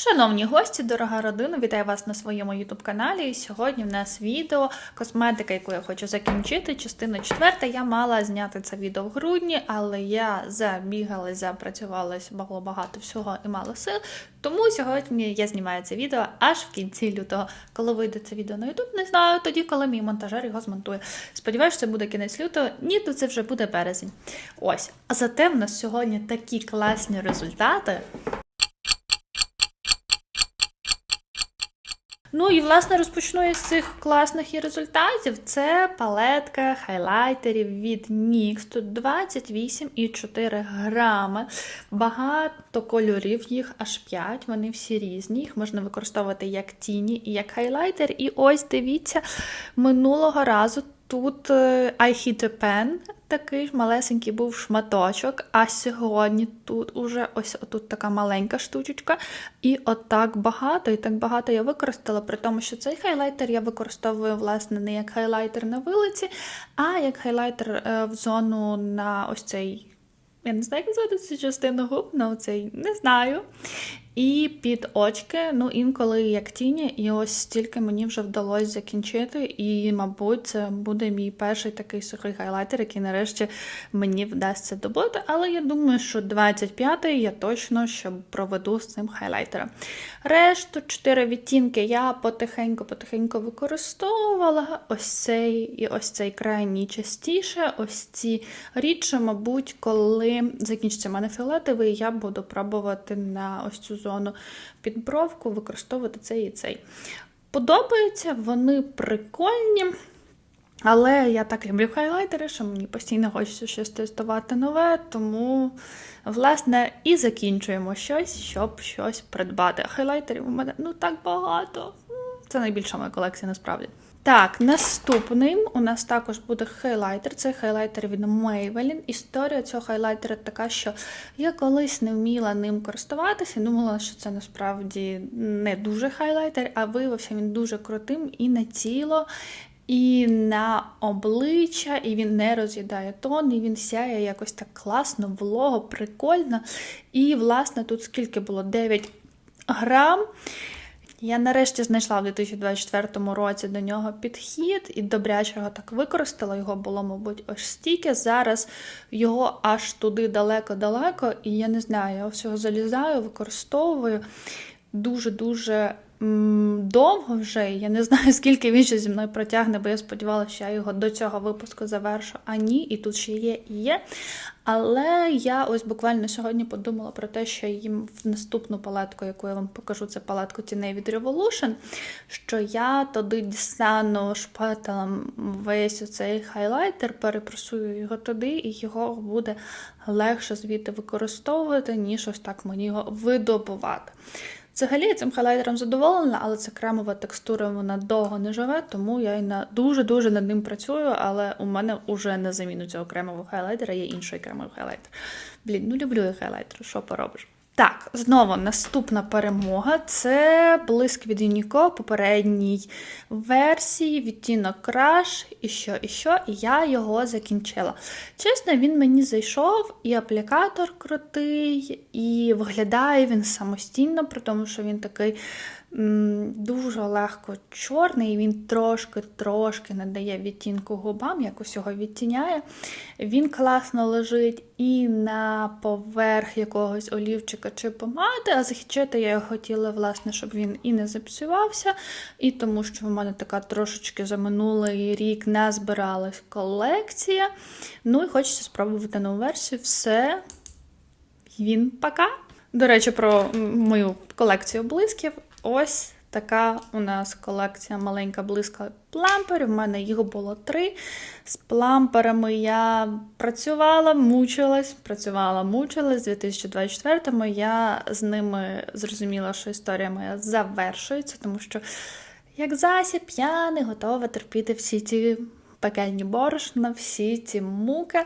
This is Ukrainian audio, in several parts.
Шановні гості, дорога родина, вітаю вас на своєму youtube каналі. І сьогодні в нас відео косметика, яку я хочу закінчити. Частина четверта. Я мала зняти це відео в грудні, але я забігалась, запрацювалась, було багато всього і мало сил. Тому сьогодні я знімаю це відео аж в кінці лютого. Коли вийде це відео на YouTube, не знаю тоді, коли мій монтажер його змонтує. Сподіваюся, це буде кінець лютого. Ні, то це вже буде березень. Ось. А зате в нас сьогодні такі класні результати. Ну і власне розпочну із цих класних результатів. Це палетка хайлайтерів від NYX. Тут 28,4 грами. Багато кольорів, їх аж 5, вони всі різні. Їх можна використовувати як тіні і як хайлайтер. І ось дивіться, минулого разу. Тут е, I Hit a Pen, такий ж малесенький був шматочок, а сьогодні тут уже ось тут така маленька штучечка, і отак багато, і так багато я використала, при тому, що цей хайлайтер я використовую, власне, не як хайлайтер на вилиці, а як хайлайтер е, в зону на ось цей. Я не знаю, як назвати цю частину губ, на оцей не знаю. І під очки, ну інколи як тіні, і ось стільки мені вже вдалося закінчити. І, мабуть, це буде мій перший такий сухий хайлайтер, який нарешті мені вдасться добути. Але я думаю, що 25-й я точно ще проведу з цим хайлайтером. Решту 4 відтінки я потихеньку-потихеньку використовувала. Ось цей і ось цей крайній частіше. Ось ці рідше, мабуть, коли закінчиться мене фіолетовий, я буду пробувати на ось цю зону під бровку використовувати цей і цей. Подобаються, вони прикольні. Але я так люблю хайлайтери, що мені постійно хочеться щось тестувати нове, тому, власне, і закінчуємо щось, щоб щось придбати. Хайлайтерів у мене ну так багато. Це найбільша моя колекція насправді. Так, наступним у нас також буде хайлайтер. Це хайлайтер від Maybelline. Історія цього хайлайтера така, що я колись не вміла ним користуватися. Думала, що це насправді не дуже хайлайтер, а виявився він дуже крутим і на тіло, і на обличчя, і він не роз'їдає тон, і він сяє якось так класно, волого, прикольно. І, власне, тут скільки було? 9 грам. Я нарешті знайшла в 2024 році до нього підхід і добряче його так використала. Його було, мабуть, ось стільки. Зараз його аж туди далеко-далеко, і я не знаю, я всього залізаю, використовую дуже-дуже довго вже. Я не знаю, скільки він ще зі мною протягне, бо я сподівалася, що я його до цього випуску завершу. А ні, і тут ще є і є. Але я ось буквально сьогодні подумала про те, що їм в наступну палетку, яку я вам покажу, це палетку тіней від Revolution, що я туди дістану шпателем весь цей хайлайтер, перепресую його туди, і його буде легше звідти використовувати, ніж ось так мені його видобувати. Взагалі я цим хайлайтером задоволена, але це кремова текстура, вона довго не живе, тому я на дуже-дуже над ним працюю, але у мене вже на заміну цього кремового хайлайтера є інший кремовий хайлайтер. Блін, ну люблю я хайлайтер, що поробиш? Так, знову наступна перемога це блиск від Юніко попередній версії, відтінок краш, і що, і що, і я його закінчила. Чесно, він мені зайшов, і аплікатор крутий, і виглядає він самостійно, при тому, що він такий дуже легко чорний, він трошки-трошки надає відтінку губам, якось його відтіняє. Він класно лежить і на поверх якогось олівчика чи помади, а захищати я хотіла, власне, щоб він і не запсувався, і тому що в мене така трошечки за минулий рік не збиралась колекція. Ну і хочеться спробувати нову версію. Все, він пока. До речі, про мою колекцію блисків. Ось така у нас колекція маленька близька пламперів. У мене їх було три. З пламперами я працювала, мучилась, працювала, мучилась. З 2024-му я з ними зрозуміла, що історія моя завершується, тому що, як засіб, не готова терпіти всі ці пекельні борошна, всі ці муки.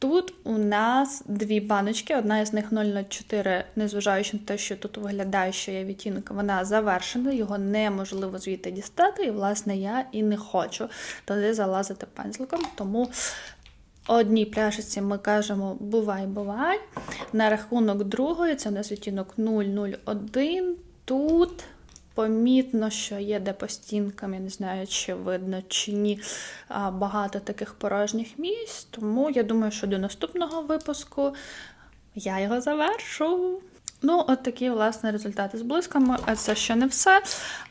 Тут у нас дві баночки, одна із них 0,04, незважаючи на те, що тут виглядає, що є відтінок, вона завершена, його неможливо звідти дістати, і, власне, я і не хочу туди залазити пензликом. Тому одній пляшечці ми кажемо бувай-бувай. На рахунок другої, це у нас відтінок 001. тут помітно, що є де по стінкам, я не знаю, чи видно чи ні, багато таких порожніх місць. Тому я думаю, що до наступного випуску я його завершу. Ну, от такі, власне, результати з блисками. А це ще не все.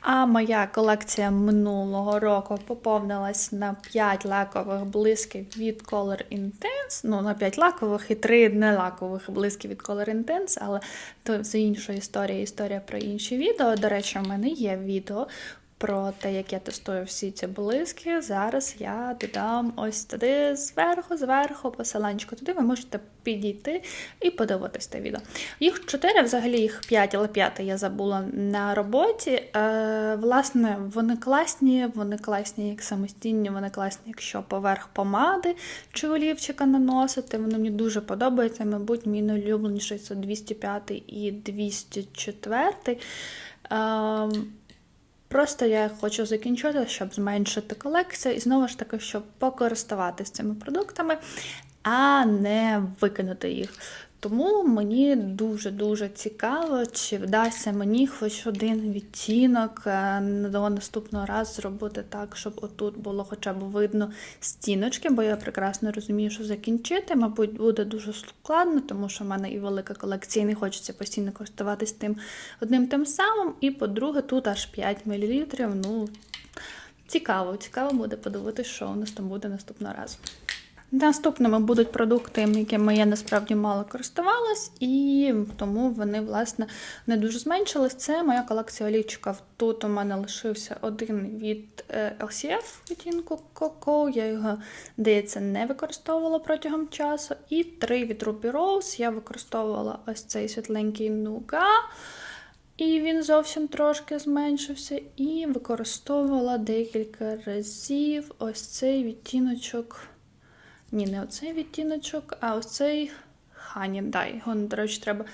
А моя колекція минулого року поповнилась на 5 лакових блисків від Color Intense. Ну, на 5 лакових і 3 нелакових блисків від Color Intense, але то це інша історія, історія про інші відео. До речі, у мене є відео. Про те, як я тестую всі ці блиски, зараз я додам ось туди зверху, зверху, посиланчику туди, ви можете підійти і подивитись те відео. Їх чотири, взагалі їх п'ять, але п'яте я забула на роботі. Е, Власне, вони класні, вони класні як самостійні, вони класні, якщо поверх помади чи олівчика наносити. Вони мені дуже подобаються. Мабуть, мій найулюбленіший це 205 і 204. Е, Просто я хочу закінчити, щоб зменшити колекцію, і знову ж таки, щоб покористуватися цими продуктами, а не викинути їх. Тому мені дуже-дуже цікаво, чи вдасться мені хоч один відтінок е, до наступного разу зробити так, щоб отут було хоча б видно стіночки, бо я прекрасно розумію, що закінчити, мабуть, буде дуже складно, тому що в мене і велика колекція, і не хочеться постійно користуватись тим одним тим самим. І, по-друге, тут аж 5 мл. Ну, цікаво, цікаво буде подивитися, що у нас там буде наступного разу. Наступними будуть продукти, якими я насправді мало користувалась, і тому вони, власне, не дуже зменшились. Це моя колекція олівчиків. Тут у мене лишився один від е, LCF відтінку Coco, я його, здається, не використовувала протягом часу. І три від Ruby Rose. Я використовувала ось цей світленький нуга. І він зовсім трошки зменшився, і використовувала декілька разів ось цей відтіночок. Ні, не оцей відтіночок, а ось цей хані. Да, його, до речі, треба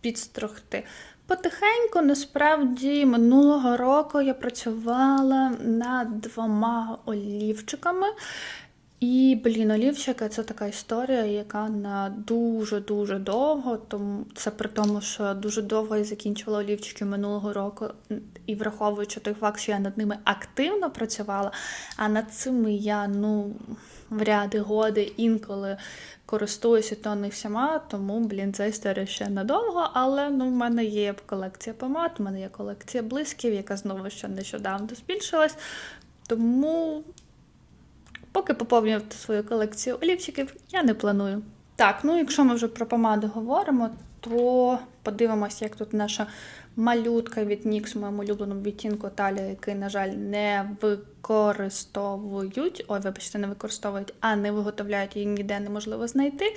підстрогти. Потихеньку, насправді, минулого року я працювала над двома олівчиками. І, блін, олівчики це така історія, яка на дуже-дуже довго, тому це при тому, що дуже довго я закінчувала олівчики минулого року, і враховуючи той факт, що я над ними активно працювала, а над цими я, ну, в ряди годи інколи користуюся, то не всіма, тому, блін, ця історія ще надовго, але ну, в мене є колекція помад, в мене є колекція блисків, яка знову ще нещодавно збільшилась. Тому. Поки поповнювати свою колекцію олівчиків, я не планую. Так, ну якщо ми вже про помаду говоримо, то подивимося, як тут наша малютка від NYX в моєму улюбленому відтінку Талія, який, на жаль, не використовують. Ой, вибачте, не використовують, а не виготовляють її ніде неможливо знайти.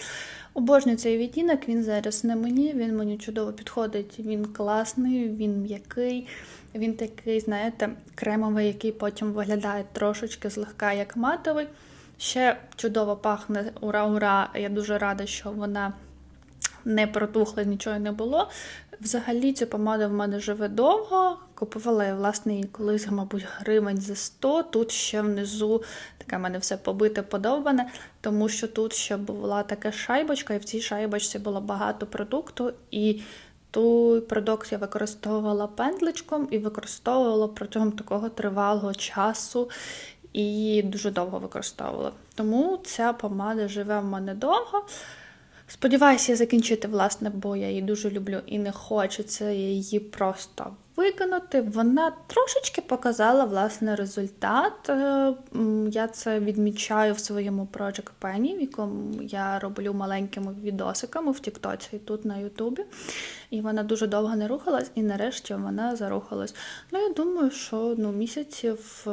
Обожнюю цей відтінок, він зараз не мені, він мені чудово підходить, він класний, він м'який. Він такий, знаєте, кремовий, який потім виглядає трошечки злегка як матовий. Ще чудово пахне ура-ура. Я дуже рада, що вона не протухла, нічого не було. Взагалі, ця помада в мене живе довго. Купувала я, власне, її колись, мабуть, гривень за 100. Тут ще внизу таке в мене все побите, подовбане, тому що тут ще була така шайбочка, і в цій шайбочці було багато продукту. і той продукт я використовувала пендличком і використовувала протягом такого тривалого часу і дуже довго використовувала. Тому ця помада живе в мене довго. Сподіваюся, я закінчити, власне, бо я її дуже люблю і не хочеться її просто виконати. Вона трошечки показала власне результат. Е, я це відмічаю в своєму Project Penny, в якому я роблю маленькими відосиками в Тіктоці і тут на Ютубі. І вона дуже довго не рухалась, і нарешті вона зарухалась. Ну, я думаю, що ну, місяців.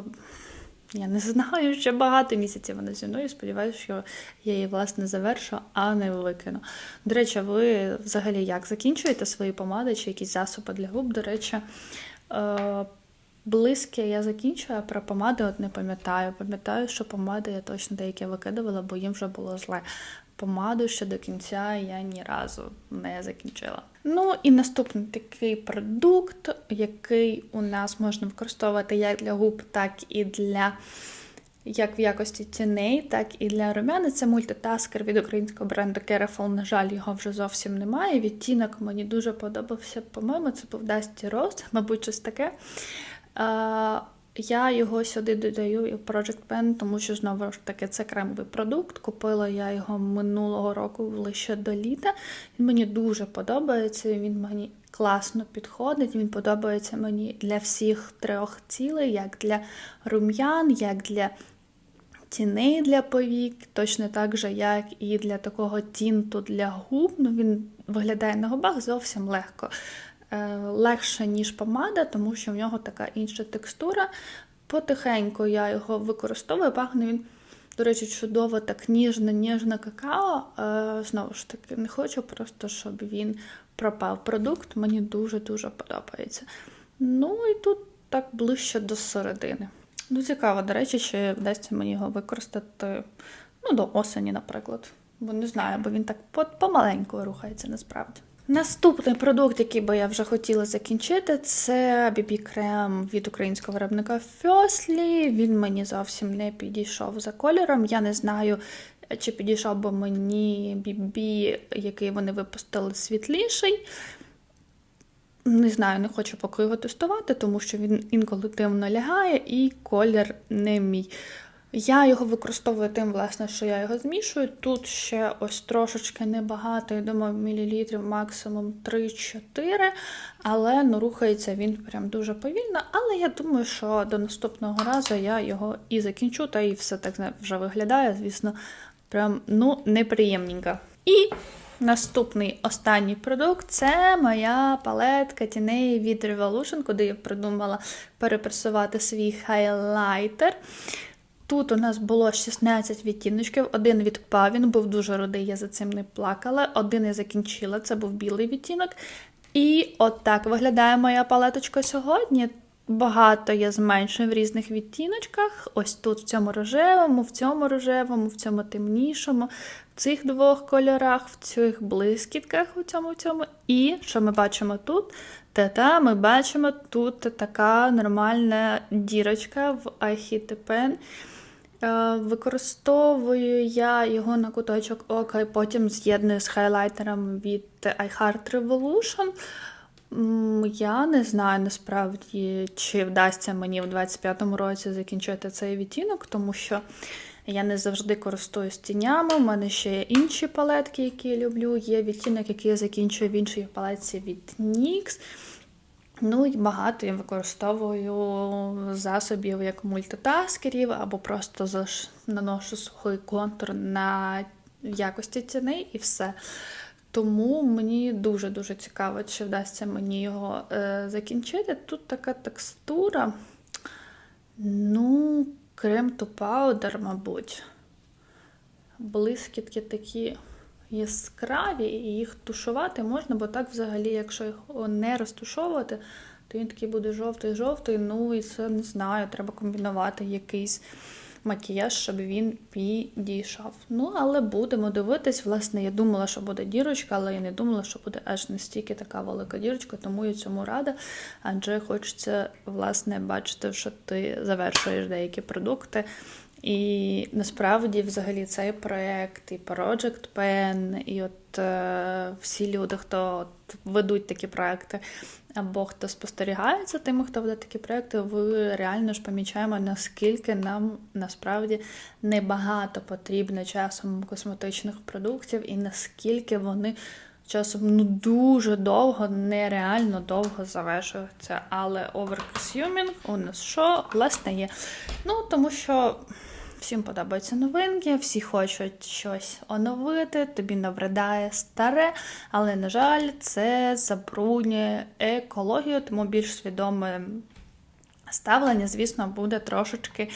Я не знаю, ще багато місяців вона зі мною. Сподіваюся, що я її, власне, завершу, а не викину. До речі, ви взагалі як закінчуєте свої помади чи якісь засоби для губ? До речі, е, близьке я закінчую, а про помади от не пам'ятаю. Пам'ятаю, що помади я точно деякі викидувала, бо їм вже було зле. Помаду ще до кінця я ні разу не закінчила. Ну і наступний такий продукт, який у нас можна використовувати як для губ, так і для як в якості тіней, так і для румяни. Це мультитаскер від українського бренду Careful. На жаль, його вже зовсім немає. Відтінок мені дуже подобався. По-моєму, це був Dusty Rose, мабуть, щось таке. Я його сюди додаю в Project Pen, тому що знову ж таки це кремовий продукт. Купила я його минулого року лише до літа. Він мені дуже подобається. Він мені класно підходить. Він подобається мені для всіх трьох цілей, як для рум'ян, як для тіней для повік, точно так же, як і для такого тінту для губ. Ну, Він виглядає на губах зовсім легко. Е, легше, ніж помада, тому що в нього така інша текстура. Потихеньку я його використовую, пахне він, до речі, чудово, так ніжно, ніжно какао. Е, знову ж таки, не хочу просто, щоб він пропав. Продукт мені дуже-дуже подобається. Ну і тут так ближче до середини. Ну, цікаво, до речі, чи вдасться мені його використати ну, до осені, наприклад. Бо не знаю, бо він так помаленьку рухається насправді. Наступний продукт, який би я вже хотіла закінчити, це BB-крем від українського виробника Firstly. Він мені зовсім не підійшов за кольором. Я не знаю, чи підійшов би мені BB, який вони випустили світліший. Не знаю, не хочу поки його тестувати, тому що він інколи дивно лягає і колір не мій. Я його використовую тим, власне, що я його змішую. Тут ще ось трошечки небагато, я думаю, мілілітрів, максимум 3-4, але ну, рухається він прям дуже повільно. Але я думаю, що до наступного разу я його і закінчу, та і все так вже виглядає, звісно, прям ну, неприємненько. І Наступний останній продукт це моя палетка тіней від Revolution, куди я придумала перепресувати свій хайлайтер. Тут у нас було 16 відтіночків, один відпав, він був дуже рудий, я за цим не плакала. Один я закінчила, це був білий відтінок. І от так виглядає моя палеточка сьогодні. Багато я зменшую в різних відтіночках. Ось тут в цьому рожевому, в цьому рожевому, в цьому темнішому, в цих двох кольорах, в цих блискітках, у цьому в цьому. І що ми бачимо тут? Та-та, ми бачимо тут така нормальна дірочка в Е, Використовую я його на куточок ока і потім з'єдную з хайлайтером від iHeart Revolution. Я не знаю насправді, чи вдасться мені в 25-му році закінчити цей відтінок, тому що я не завжди користуюсь тінями. У мене ще є інші палетки, які я люблю. Є відтінок, який я закінчую в іншій палетці від NYX. Ну і багато я використовую засобів як мультитаскерів, або просто наношу сухий контур на якості ціни і все. Тому мені дуже-дуже цікаво, чи вдасться мені його е, закінчити. Тут така текстура, ну, крем to powder, мабуть. Блискітки такі яскраві, і їх тушувати можна, бо так взагалі, якщо їх не розтушовувати, то він такий буде жовтий-жовтий. Ну і це не знаю, треба комбінувати якийсь макіяж, щоб він підійшов. Ну, але будемо дивитись. Власне, я думала, що буде дірочка, але я не думала, що буде аж настільки така велика дірочка, тому я цьому рада. Адже хочеться, власне, бачити, що ти завершуєш деякі продукти. І насправді, взагалі, цей проєкт, і Project Pen, і от е, всі люди, хто от ведуть такі проекти, або хто спостерігає за тими, хто веде такі проекти, ви реально ж помічаємо, наскільки нам насправді небагато потрібно часом косметичних продуктів, і наскільки вони часом ну дуже довго, нереально довго завершуються. Але overconsuming у нас що власне є. Ну тому що. Всім подобаються новинки, всі хочуть щось оновити, тобі набридає старе, але, на жаль, це забруднює екологію, тому більш свідоме ставлення, звісно, буде трошечки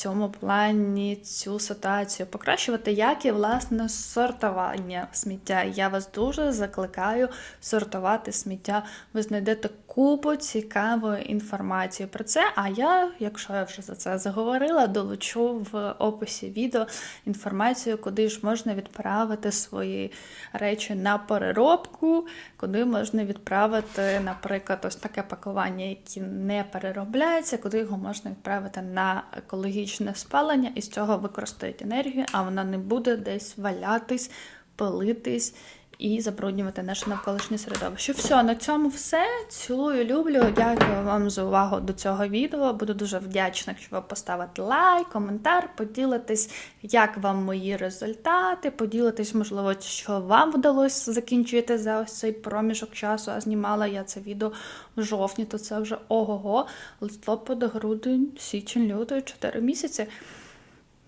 цьому плані цю ситуацію покращувати, як і власне сортування сміття. Я вас дуже закликаю сортувати сміття. Ви знайдете купу цікавої інформації про це. А я, якщо я вже за це заговорила, долучу в описі відео інформацію, куди ж можна відправити свої речі на переробку, куди можна відправити, наприклад, ось таке пакування, яке не переробляється, куди його можна відправити на екологічне спалення і з цього використають енергію, а вона не буде десь валятись, пилитись і забруднювати наше навколишнє середовище. Все, на цьому все. Цілую, люблю. Дякую вам за увагу до цього відео. Буду дуже вдячна, якщо ви поставите лайк, коментар, поділитесь, як вам мої результати, поділитесь, можливо, що вам вдалося закінчити за ось цей проміжок часу. А знімала я це відео в жовтні, то це вже ого-го, листопад, грудень, січень, лютий, 4 місяці.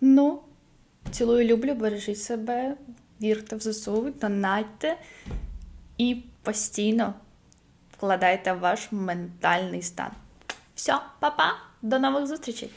Ну, цілую, люблю, бережіть себе, вірте в ЗСУ, донатьте і постійно вкладайте в ваш ментальний стан. Все, па-па, до нових зустрічей!